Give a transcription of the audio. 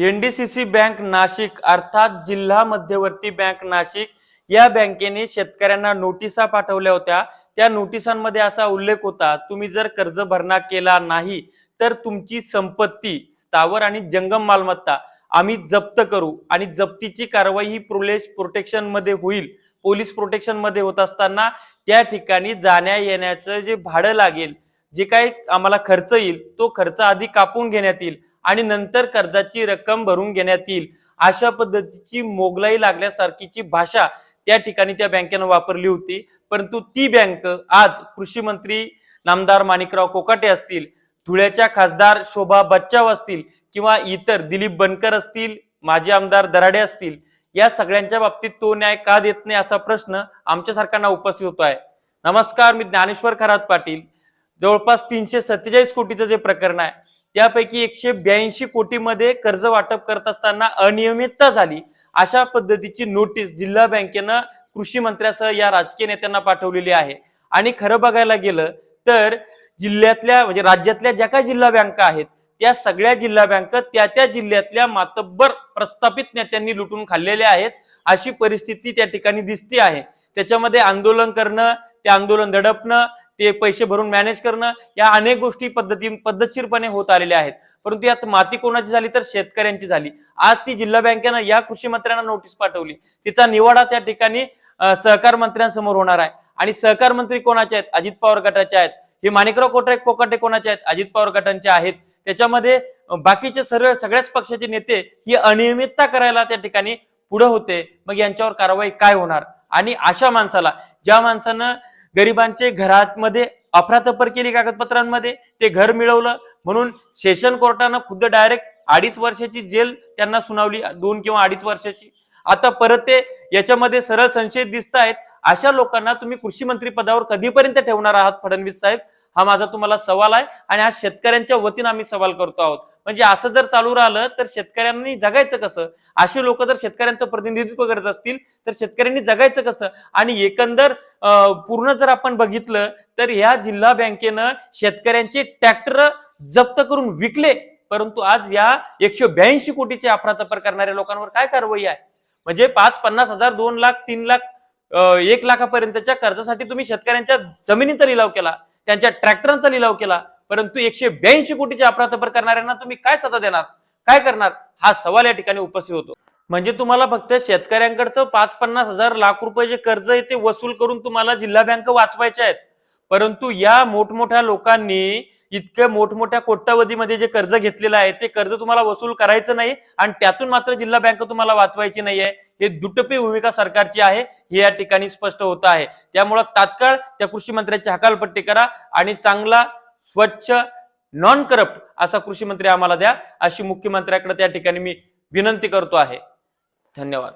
NDCC bank Nashik अर्थात जिल्हा मध्यवर्ती बँक नाशिक या बँकेने शेतकऱ्यांना नोटिसा पाठवल्या होत्या. त्या नोटिसांमध्ये असा उल्लेख होता तुम्ही जर कर्ज भरणा केला नाही तर तुमची संपत्ती स्थावर आणि जंगम मालमत्ता आम्ही जप्त करू आणि जप्तीची कारवाई ही पोलीस प्रोटेक्शनमध्ये होईल. पोलीस प्रोटेक्शनमध्ये होत असताना त्या ठिकाणी जाण्या येण्याचं जे भाडं लागेल जे काही आम्हाला खर्च येईल तो खर्च आधी कापून घेण्यात येईल. आणि नंतर कर्जाची रक्कम भरून घेण्यात येईल. अशा पद्धतीची मोगलाई लागल्यासारखीची भाषा त्या ठिकाणी त्या बँकेनं वापरली होती. परंतु ती बँक आज कृषी मंत्री नामदार माणिकराव कोकाटे असतील धुळ्याच्या खासदार शोभा बच्चाव असतील किंवा इतर दिलीप बनकर असतील माजी आमदार दराडे असतील या सगळ्यांच्या बाबतीत तो न्याय का देत नाही असा प्रश्न आमच्यासारख्यांना उपस्थित होतो आहे नमस्कार मी ज्ञानेश्वर खरात पाटील. जवळपास तीनशे सत्तेचाळीस कोटीचं जे प्रकरण आहे त्यापैकी एकशे ब्याऐंशी कोटीमध्ये कर्ज वाटप करत असताना अनियमितता झाली. अशा पद्धतीची नोटीस जिल्हा बँकेनं कृषी मंत्र्यासह या राजकीय नेत्यांना पाठवलेली आहे. आणि खरं बघायला गेलं तर जिल्ह्यातल्या म्हणजे राज्यातल्या ज्या काही जिल्हा बँका आहेत त्या सगळ्या जिल्हा बँका त्या त्या जिल्ह्यातल्या मातब्बर प्रस्थापित नेत्यांनी लुटून खाल्लेल्या आहेत. अशी परिस्थिती त्या ठिकाणी दिसते आहे. त्याच्यामध्ये आंदोलन करणं ते आंदोलन दडपणं ते पैसे भरून मॅनेज करणं या अनेक गोष्टी पद्धती पद्धतशीरपणे होत आलेल्या आहेत. परंतु यात माती कोणाची झाली तर शेतकऱ्यांची झाली. आज ती जिल्हा बँकेनं या कृषी मंत्र्यांना नोटीस पाठवली. तिचा निवाडा त्या ठिकाणी सहकार मंत्र्यांसमोर होणार आहे. आणि सहकार मंत्री कोणाचे आहेत? अजित पवार गटाचे आहेत. हे माणिकराव कोटरे कोकाटे कोणाचे आहेत? अजित पवार गटांचे आहेत. त्याच्यामध्ये बाकीचे सर्व सगळ्याच पक्षाचे नेते ही अनियमितता करायला त्या ठिकाणी पुढे होते. मग यांच्यावर कारवाई काय होणार? आणि अशा माणसाला ज्या माणसानं गरिबांचे घरामध्ये अफरातफर केली कागदपत्रांमध्ये ते घर मिळवलं. म्हणून सेशन कोर्टानं खुद्द डायरेक्ट अडीच वर्षाची जेल त्यांना सुनावली दोन किंवा अडीच वर्षाची. आता परत ते याच्यामध्ये सरळ संशय दिसत आहेत अशा लोकांना तुम्ही कृषी मंत्री पदावर कधीपर्यंत ठेवणार आहात फडणवीस साहेब? हा माझा तुम्हाला सवाल आहे आणि हा शेतकऱ्यांच्या वतीनं आम्ही सवाल करतो आहोत. म्हणजे असं जर चालू राहिलं तर शेतकऱ्यांनी जगायचं कसं? असे लोक जर शेतकऱ्यांचं प्रतिनिधित्व करत असतील तर शेतकऱ्यांनी जगायचं कसं? आणि एकंदर पूर्ण जर आपण बघितलं तर ह्या जिल्हा बँकेनं शेतकऱ्यांचे ट्रॅक्टर जप्त करून विकले. परंतु आज या एकशे ब्याऐंशी कोटीचे अफरातफर करणाऱ्या लोकांवर काय कारवाई आहे? म्हणजे पाच पन्नास हजार दोन लाख तीन लाख एक लाखापर्यंतच्या कर्जासाठी तुम्ही शेतकऱ्यांच्या जमिनीचा लिलाव केला. त्यांच्या ट्रॅक्टरांचा लिलाव केला परंतु एकशे ब्याऐंशी कोटीचे अपराधपर करणाऱ्यांना तुम्ही काय सजा देणार? काय करणार? हा सवाल या ठिकाणी उपस्थित होतो. म्हणजे तुम्हाला फक्त शेतकऱ्यांकडचं पाच पन्नास हजार लाख रुपये कर्ज आहे ते वसूल करून तुम्हाला जिल्हा बँक वाचवायचे आहेत. परंतु या मोठमोठ्या लोकांनी इतकं मोठमोठ्या कोट्यावधीमध्ये जे कर्ज घेतलेलं आहे ते कर्ज तुम्हाला वसूल करायचं नाही आणि त्यातून मात्र जिल्हा बँक तुम्हाला वाचवायची नाहीये. हे दुटपी भूमिका सरकारची आहे हे या ठिकाणी स्पष्ट होत आहे. त्यामुळं तात्काळ त्या कृषी मंत्र्याची हकालपट्टी करा आणि चांगला स्वच्छ नॉन करप्ट असा कृषी मंत्री आम्हाला द्या अशी मुख्यमंत्र्याकडे त्या ठिकाणी मी विनंती करतो आहे. धन्यवाद.